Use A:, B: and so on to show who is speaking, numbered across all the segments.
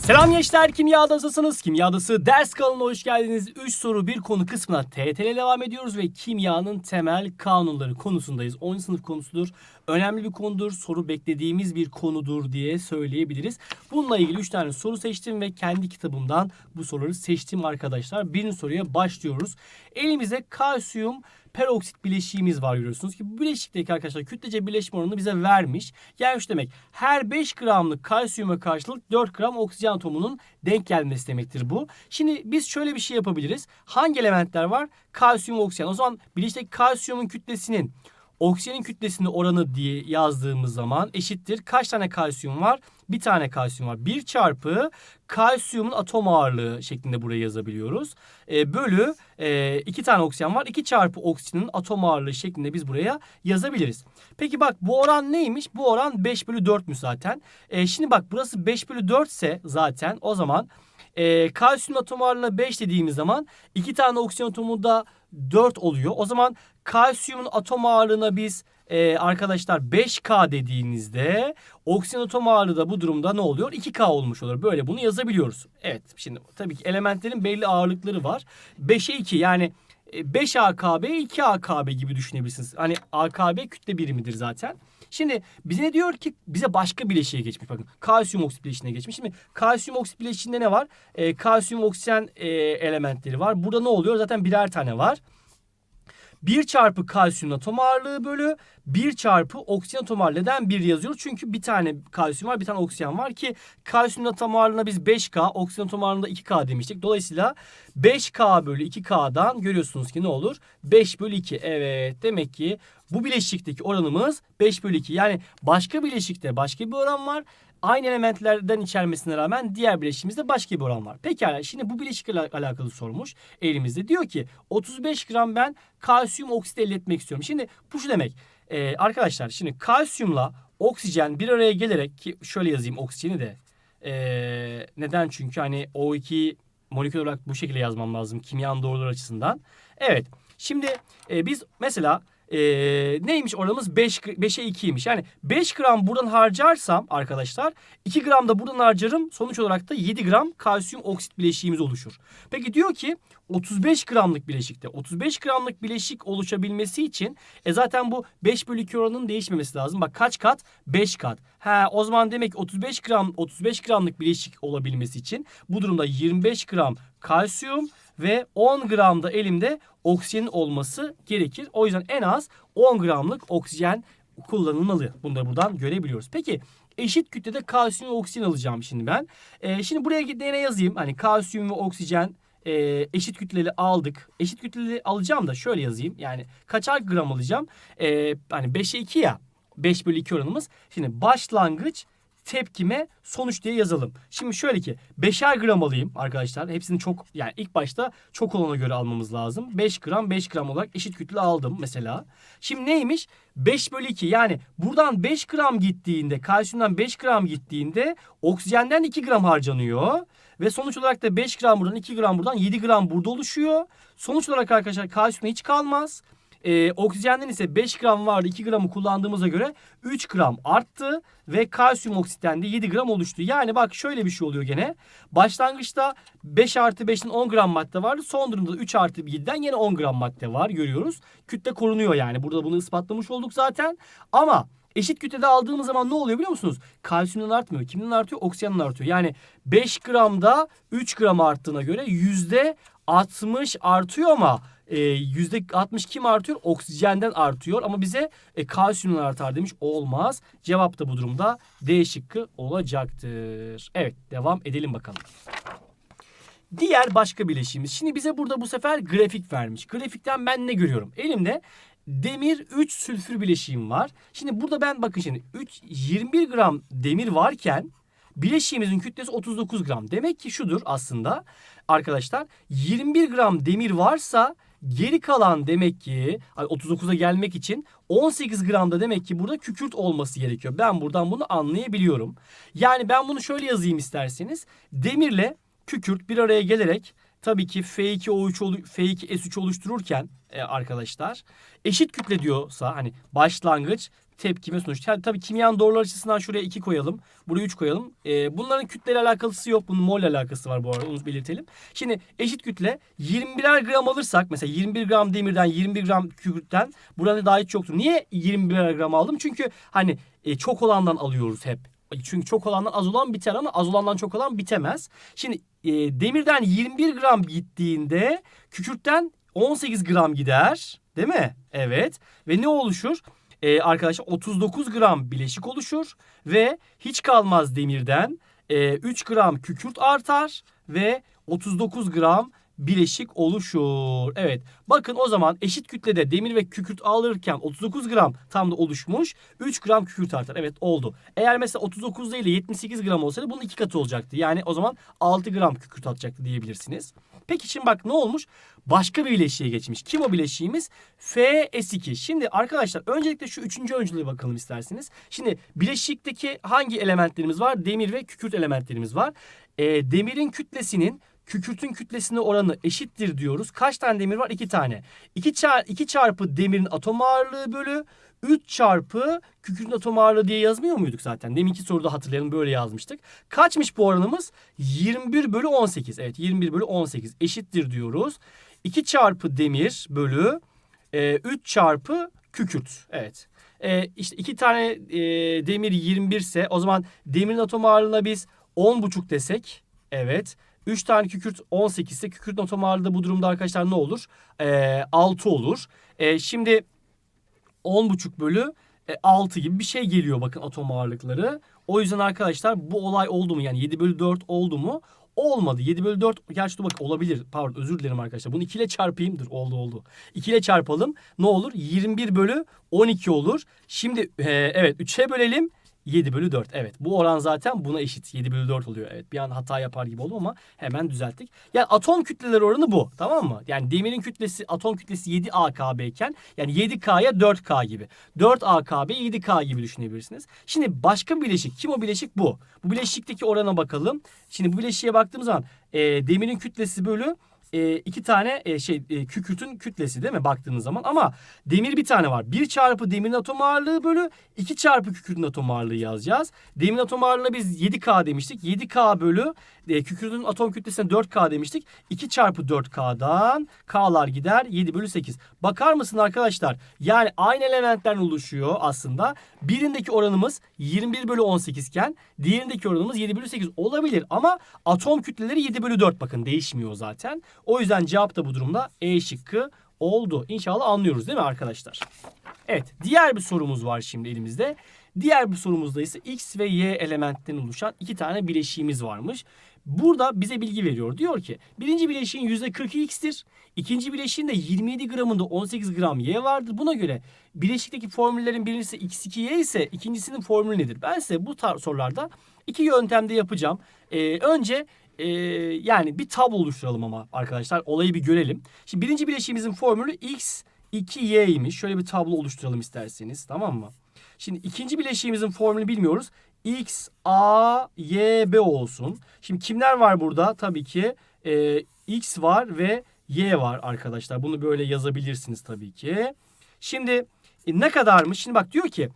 A: Selam gençler, Kimya Adası'sınız. Kimya Adası ders kanalına hoş geldiniz. 3 soru 1 konu kısmına TYT ile devam ediyoruz ve kimyanın temel kanunları konusundayız. 10. sınıf konusudur. Önemli bir konudur, soru beklediğimiz bir konudur diye söyleyebiliriz. Bununla ilgili 3 tane soru seçtim ve kendi kitabımdan bu soruları seçtim arkadaşlar. Birinci soruya başlıyoruz. Elimizde kalsiyum peroksit bileşiğimiz var görüyorsunuz ki bu bileşikteki arkadaşlar kütlece birleşme oranını bize vermiş. Yani şu demek her 5 gramlık kalsiyuma karşılık 4 gram oksijen atomunun denk gelmesi demektir bu. Şimdi biz şöyle bir şey yapabiliriz. Hangi elementler var? Kalsiyum, oksijen. O zaman bileşikteki kalsiyumun kütlesinin oksijenin kütlesinin oranı diye yazdığımız zaman eşittir. Kaç tane kalsiyum var? Bir tane kalsiyum var. 1 çarpı kalsiyumun atom ağırlığı şeklinde buraya yazabiliyoruz. E, bölü e, iki tane oksijen var. 2 çarpı oksijenin atom ağırlığı şeklinde biz buraya yazabiliriz. Peki bak bu oran neymiş? Bu oran 5 bölü 4'müş zaten. E, şimdi bak burası 5 bölü 4 ise zaten o zaman e, kalsiyum atom ağırlığına 5 dediğimiz zaman iki tane oksijen atomu da 4 oluyor. O zaman kalsiyumun atom ağırlığına biz e, arkadaşlar 5K dediğinizde oksijen atom ağırlığı da bu durumda ne oluyor? 2K olmuş olur. Böyle bunu yazabiliyoruz. Evet şimdi tabii ki elementlerin belli ağırlıkları var. 5'e 2 yani 5 AKB 2 AKB gibi düşünebilirsiniz. Hani AKB kütle birimidir zaten. Şimdi bize ne diyor ki bize başka bileşiğe geçmiş. Bakın kalsiyum oksit bileşiğine geçmiş. Şimdi kalsiyum oksit bileşiğinde ne var? E, kalsiyum oksijen e, elementleri var. Burada ne oluyor? Zaten birer tane var. 1 çarpı kalsiyum atom ağırlığı bölü 1 çarpı oksijen atom ağırlığı. Neden 1 yazıyoruz? Çünkü bir tane kalsiyum var bir tane oksijen var ki kalsiyum atom ağırlığına biz 5K oksijen atom ağırlığında 2K demiştik. Dolayısıyla 5K bölü 2K'dan görüyorsunuz ki ne olur? 5 bölü 2. Evet demek ki bu bileşikteki oranımız 5 bölü 2. Yani başka bileşikte başka bir oran var. Aynı elementlerden içermesine rağmen diğer bileşiğimizde başka bir oran var. Pekala şimdi bu bileşikle alakalı sormuş elimizde. Diyor ki 35 gram ben kalsiyum oksit elde etmek istiyorum. Şimdi bu şu demek. Ee, arkadaşlar şimdi kalsiyumla oksijen bir araya gelerek ki şöyle yazayım oksijeni de. Ee, neden? Çünkü hani O2 molekül olarak bu şekilde yazmam lazım kimyanın doğruları açısından. Evet. Şimdi e, biz mesela e, neymiş oranımız 5, 5'e 2'ymiş. Yani 5 gram buradan harcarsam arkadaşlar 2 gram da buradan harcarım. Sonuç olarak da 7 gram kalsiyum oksit bileşiğimiz oluşur. Peki diyor ki 35 gramlık bileşikte 35 gramlık bileşik oluşabilmesi için e zaten bu 5 bölü 2 oranının değişmemesi lazım. Bak kaç kat? 5 kat. Ha o zaman demek ki 35 gram 35 gramlık bileşik olabilmesi için bu durumda 25 gram kalsiyum ve 10 gram da elimde oksijenin olması gerekir. O yüzden en az 10 gramlık oksijen kullanılmalı. Bunu da buradan görebiliyoruz. Peki eşit kütlede kalsiyum ve oksijen alacağım şimdi ben. Ee, şimdi buraya gidene yazayım. Hani kalsiyum ve oksijen e, eşit kütleli aldık. Eşit kütleli alacağım da şöyle yazayım. Yani kaçar gram alacağım? Ee, hani 5'e 2 ya. 5 bölü 2 oranımız. Şimdi başlangıç tepkime sonuç diye yazalım. Şimdi şöyle ki 5'er gram alayım arkadaşlar. Hepsini çok yani ilk başta çok olana göre almamız lazım. 5 gram 5 gram olarak eşit kütle aldım mesela. Şimdi neymiş? 5 bölü 2 yani buradan 5 gram gittiğinde kalsiyumdan 5 gram gittiğinde oksijenden 2 gram harcanıyor. Ve sonuç olarak da 5 gram buradan 2 gram buradan 7 gram burada oluşuyor. Sonuç olarak arkadaşlar kalsiyum hiç kalmaz. Ee, oksijenden ise 5 gram vardı 2 gramı kullandığımıza göre 3 gram arttı ve kalsiyum oksitten de 7 gram oluştu. Yani bak şöyle bir şey oluyor gene. Başlangıçta 5 artı 5'in 10 gram madde vardı. Son durumda 3 artı 7'den yine 10 gram madde var görüyoruz. Kütle korunuyor yani. Burada bunu ispatlamış olduk zaten. Ama Eşit kütlede aldığımız zaman ne oluyor biliyor musunuz? Kalsiyumdan artmıyor. Kimden artıyor? Oksijenden artıyor. Yani 5 gramda 3 gram arttığına göre yüzde 60 artıyor ama e, yüzde 60 kim artıyor? Oksijenden artıyor ama bize e, kalsiyumdan artar demiş. Olmaz. Cevap da bu durumda D şıkkı olacaktır. Evet devam edelim bakalım. Diğer başka bileşiğimiz. Şimdi bize burada bu sefer grafik vermiş. Grafikten ben ne görüyorum? Elimde demir 3 sülfür bileşiğim var. Şimdi burada ben bakın şimdi 3 21 gram demir varken bileşiğimizin kütlesi 39 gram. Demek ki şudur aslında arkadaşlar 21 gram demir varsa geri kalan demek ki 39'a gelmek için 18 gramda demek ki burada kükürt olması gerekiyor. Ben buradan bunu anlayabiliyorum. Yani ben bunu şöyle yazayım isterseniz. Demirle kükürt bir araya gelerek tabii ki F2O3 F2S3 oluştururken e, arkadaşlar eşit kütle diyorsa hani başlangıç tepkime sonuç. Yani tabii kimyanın doğrular açısından şuraya 2 koyalım. Buraya 3 koyalım. Ee, bunların kütleyle alakası yok. Bunun mol alakası var bu arada. Onu belirtelim. Şimdi eşit kütle 21'er gram alırsak mesela 21 gram demirden 21 gram kükürtten buranın daha hiç yoktur. Niye 21'er gram aldım? Çünkü hani e, çok olandan alıyoruz hep. Çünkü çok olandan az olan biter ama az olandan çok olan bitemez. Şimdi e, demirden 21 gram gittiğinde kükürtten 18 gram gider. Değil mi? Evet. Ve ne oluşur? Ee, arkadaşlar 39 gram bileşik oluşur ve hiç kalmaz demirden e, 3 gram kükürt artar ve 39 gram bileşik oluşur. Evet. Bakın o zaman eşit kütlede demir ve kükürt alırken 39 gram tam da oluşmuş. 3 gram kükürt artar. Evet oldu. Eğer mesela 39 değil de 78 gram olsaydı bunun iki katı olacaktı. Yani o zaman 6 gram kükürt atacaktı diyebilirsiniz. Peki şimdi bak ne olmuş? Başka bir bileşiğe geçmiş. Kim o bileşiğimiz? FS2. Şimdi arkadaşlar öncelikle şu üçüncü öncülüğe bakalım isterseniz. Şimdi bileşikteki hangi elementlerimiz var? Demir ve kükürt elementlerimiz var. E, demirin kütlesinin kükürtün kütlesine oranı eşittir diyoruz. Kaç tane demir var? 2 tane. 2 çar 2 çarpı demirin atom ağırlığı bölü 3 çarpı kükürtün atom ağırlığı diye yazmıyor muyduk zaten? Deminki soruda hatırlayalım böyle yazmıştık. Kaçmış bu oranımız? 21 bölü 18. Evet 21 bölü 18 eşittir diyoruz. 2 çarpı demir bölü e, 3 çarpı kükürt. Evet. E, işte iki tane e, demir 21 ise o zaman demirin atom ağırlığına biz 10,5 desek. Evet. 3 tane kükürt 18 ise kükürt atom ağırlığı bu durumda arkadaşlar ne olur? E, 6 olur. E, şimdi 10,5 bölü e, 6 gibi bir şey geliyor bakın atom ağırlıkları. O yüzden arkadaşlar bu olay oldu mu? Yani 7 bölü 4 oldu mu? Olmadı. 7 bölü 4 gerçi dur bak olabilir. Pardon özür dilerim arkadaşlar. Bunu 2 ile çarpayım. Dur oldu oldu. 2 ile çarpalım. Ne olur? 21 bölü 12 olur. Şimdi e, evet 3'e bölelim. 7 bölü 4. Evet bu oran zaten buna eşit. 7 bölü 4 oluyor. Evet bir an hata yapar gibi oldum ama hemen düzelttik. Yani atom kütleleri oranı bu. Tamam mı? Yani demirin kütlesi atom kütlesi 7 AKB iken yani 7K'ya 4K gibi. 4 AKB 7K gibi düşünebilirsiniz. Şimdi başka bir bileşik. Kim o bileşik? Bu. Bu bileşikteki orana bakalım. Şimdi bu bileşiğe baktığımız zaman e, demirin kütlesi bölü e, iki tane e, şey e, kükürtün kütlesi değil mi baktığınız zaman ama demir bir tane var. 1 çarpı demirin atom ağırlığı bölü 2 çarpı kükürtün atom ağırlığı yazacağız. Demirin atom ağırlığına biz 7K demiştik. 7K bölü e, kükürtün atom kütlesine 4K demiştik. 2 çarpı 4K'dan K'lar gider 7 bölü 8. Bakar mısın arkadaşlar? Yani aynı elementlerden oluşuyor aslında. Birindeki oranımız 21 bölü 18 iken diğerindeki oranımız 7 bölü 8 olabilir. Ama atom kütleleri 7 bölü 4 bakın değişmiyor zaten. O yüzden cevap da bu durumda E şıkkı oldu. İnşallah anlıyoruz değil mi arkadaşlar? Evet diğer bir sorumuz var şimdi elimizde. Diğer bir sorumuzda ise X ve Y elementten oluşan iki tane bileşiğimiz varmış. Burada bize bilgi veriyor. Diyor ki birinci bileşiğin %40'ı X'tir. İkinci bileşiğin de 27 gramında 18 gram Y vardır. Buna göre bileşikteki formüllerin birincisi X2Y ise ikincisinin formülü nedir? Ben size bu sorularda iki yöntemde yapacağım. Ee, önce e, yani bir tablo oluşturalım ama arkadaşlar olayı bir görelim. Şimdi birinci bileşiğimizin formülü X 2Y'ymiş. Şöyle bir tablo oluşturalım isterseniz tamam mı? Şimdi ikinci bileşiğimizin formülünü bilmiyoruz. X, A, Y, B olsun. Şimdi kimler var burada? Tabii ki e, X var ve Y var arkadaşlar. Bunu böyle yazabilirsiniz tabii ki. Şimdi e, ne kadarmış? Şimdi bak diyor ki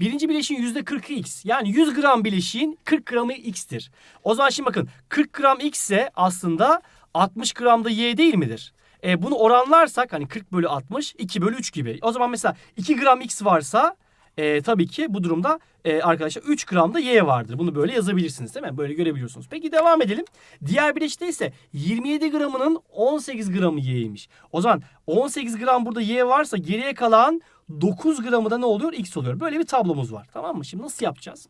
A: birinci bileşiğin yüzde 40'ı X. Yani 100 gram bileşiğin 40 gramı X'tir. O zaman şimdi bakın 40 gram X ise aslında 60 gram da Y değil midir? E, bunu oranlarsak hani 40 bölü 60 2 bölü 3 gibi. O zaman mesela 2 gram X varsa e, tabii ki bu durumda e, arkadaşlar 3 gram da Y vardır. Bunu böyle yazabilirsiniz değil mi? Böyle görebiliyorsunuz. Peki devam edelim. Diğer bileşikte ise 27 gramının 18 gramı Y'ymiş. O zaman 18 gram burada Y varsa geriye kalan 9 gramı da ne oluyor? X oluyor. Böyle bir tablomuz var. Tamam mı? Şimdi nasıl yapacağız?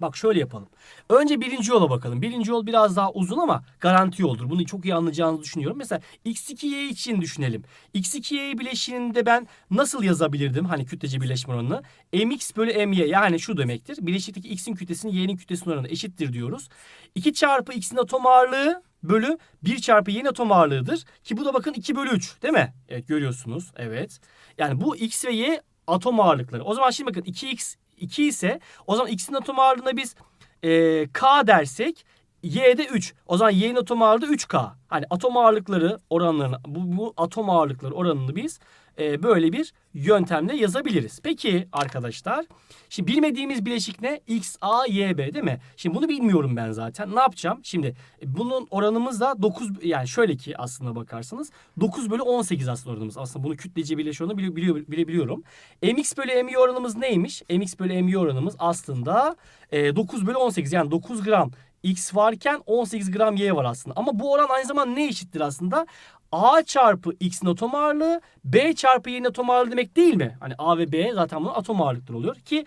A: Bak şöyle yapalım. Önce birinci yola bakalım. Birinci yol biraz daha uzun ama garanti yoldur. Bunu çok iyi anlayacağınızı düşünüyorum. Mesela x2y için düşünelim. x2y bileşiğinde ben nasıl yazabilirdim? Hani kütlece birleşme oranını. mx bölü my yani şu demektir. Bileşikteki x'in kütlesinin y'nin kütlesinin oranı eşittir diyoruz. 2 çarpı x'in atom ağırlığı bölü 1 çarpı y'nin atom ağırlığıdır. Ki bu da bakın 2 bölü 3 değil mi? Evet görüyorsunuz. Evet. Yani bu x ve y atom ağırlıkları. O zaman şimdi bakın 2x 2 ise o zaman x'in atom ağırlığına biz e, k dersek y'de 3. O zaman y'nin atom ağırlığı 3k. Hani atom ağırlıkları oranlarını bu, bu atom ağırlıkları oranını biz e, böyle bir yöntemle yazabiliriz. Peki arkadaşlar şimdi bilmediğimiz bileşik ne? X, A, Y, B değil mi? Şimdi bunu bilmiyorum ben zaten. Ne yapacağım? Şimdi e, bunun oranımız da 9 yani şöyle ki aslında bakarsanız 9 bölü 18 aslında oranımız. Aslında bunu kütlece birleşiyor onu bili- biliyor, bilebiliyorum. MX bölü MY oranımız neymiş? MX bölü MY oranımız aslında e, 9 bölü 18 yani 9 gram X varken 18 gram Y var aslında. Ama bu oran aynı zamanda ne eşittir aslında? A çarpı X'in atom ağırlığı B çarpı Y'nin atom ağırlığı demek değil mi? Hani A ve B zaten bunun atom ağırlıkları oluyor ki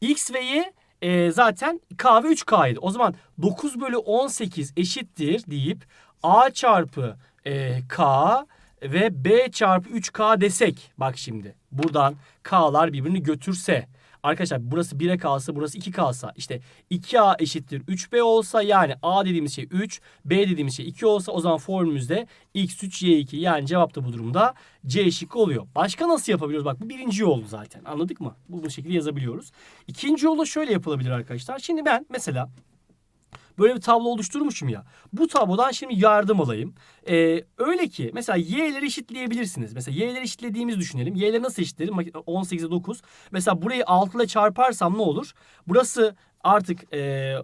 A: X ve Y e, zaten K ve 3K'ydı. O zaman 9 bölü 18 eşittir deyip A çarpı e, K ve B çarpı 3K desek. Bak şimdi buradan K'lar birbirini götürse. Arkadaşlar burası 1'e kalsa burası 2 kalsa işte 2A eşittir 3B olsa yani A dediğimiz şey 3 B dediğimiz şey 2 olsa o zaman formülümüzde X3 Y2 yani cevap da bu durumda C şıkkı oluyor. Başka nasıl yapabiliyoruz? Bak bu birinci yol zaten anladık mı? Bu, bu şekilde yazabiliyoruz. İkinci yolu şöyle yapılabilir arkadaşlar. Şimdi ben mesela böyle bir tablo oluşturmuşum ya. Bu tablodan şimdi yardım alayım. Ee, öyle ki mesela y'leri eşitleyebilirsiniz. Mesela y'leri eşitlediğimizi düşünelim. Y'leri nasıl eşitlerim? 18'e 9. Mesela burayı 6 ile çarparsam ne olur? Burası artık e,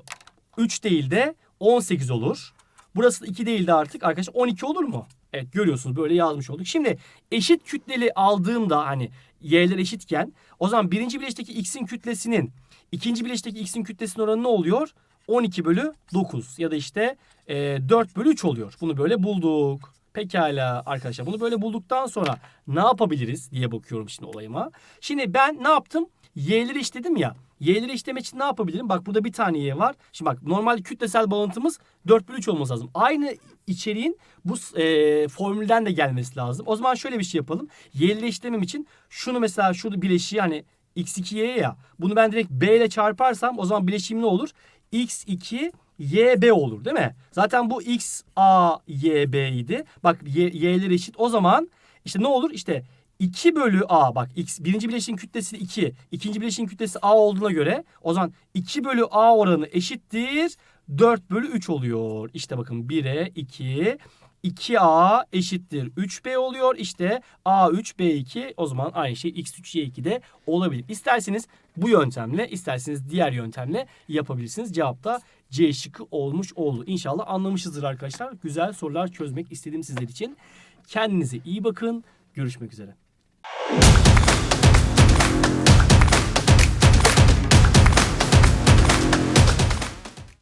A: 3 değil de 18 olur. Burası da 2 değil de artık arkadaşlar 12 olur mu? Evet görüyorsunuz böyle yazmış olduk. Şimdi eşit kütleli aldığımda hani y'ler eşitken o zaman birinci bileşteki x'in kütlesinin ikinci bileşteki x'in kütlesinin oranı ne oluyor? 12 bölü 9 ya da işte e, 4 bölü 3 oluyor. Bunu böyle bulduk. Pekala arkadaşlar bunu böyle bulduktan sonra ne yapabiliriz diye bakıyorum şimdi olayıma. Şimdi ben ne yaptım? Y'leri işledim ya. Y'leri işlemek için ne yapabilirim? Bak burada bir tane Y var. Şimdi bak normal kütlesel bağıntımız 4 bölü 3 olması lazım. Aynı içeriğin bu e, formülden de gelmesi lazım. O zaman şöyle bir şey yapalım. Y'leri işlemem için şunu mesela şurada bileşiği hani x2y ya. Bunu ben direkt b ile çarparsam o zaman bileşiğim ne olur? X2 YB olur değil mi? Zaten bu X A Y B idi. Bak y, y'ler eşit. O zaman işte ne olur? İşte 2 bölü A bak X birinci bileşiğin kütlesi 2. ikinci bileşiğin kütlesi A olduğuna göre o zaman 2 bölü A oranı eşittir 4 bölü 3 oluyor. İşte bakın 1'e 2 2A eşittir 3B oluyor. İşte A3 B2 o zaman aynı şey X3 Y2 de olabilir. İsterseniz bu yöntemle isterseniz diğer yöntemle yapabilirsiniz. Cevap da C şıkkı olmuş oldu. İnşallah anlamışızdır arkadaşlar. Güzel sorular çözmek istedim sizler için. Kendinize iyi bakın. Görüşmek üzere.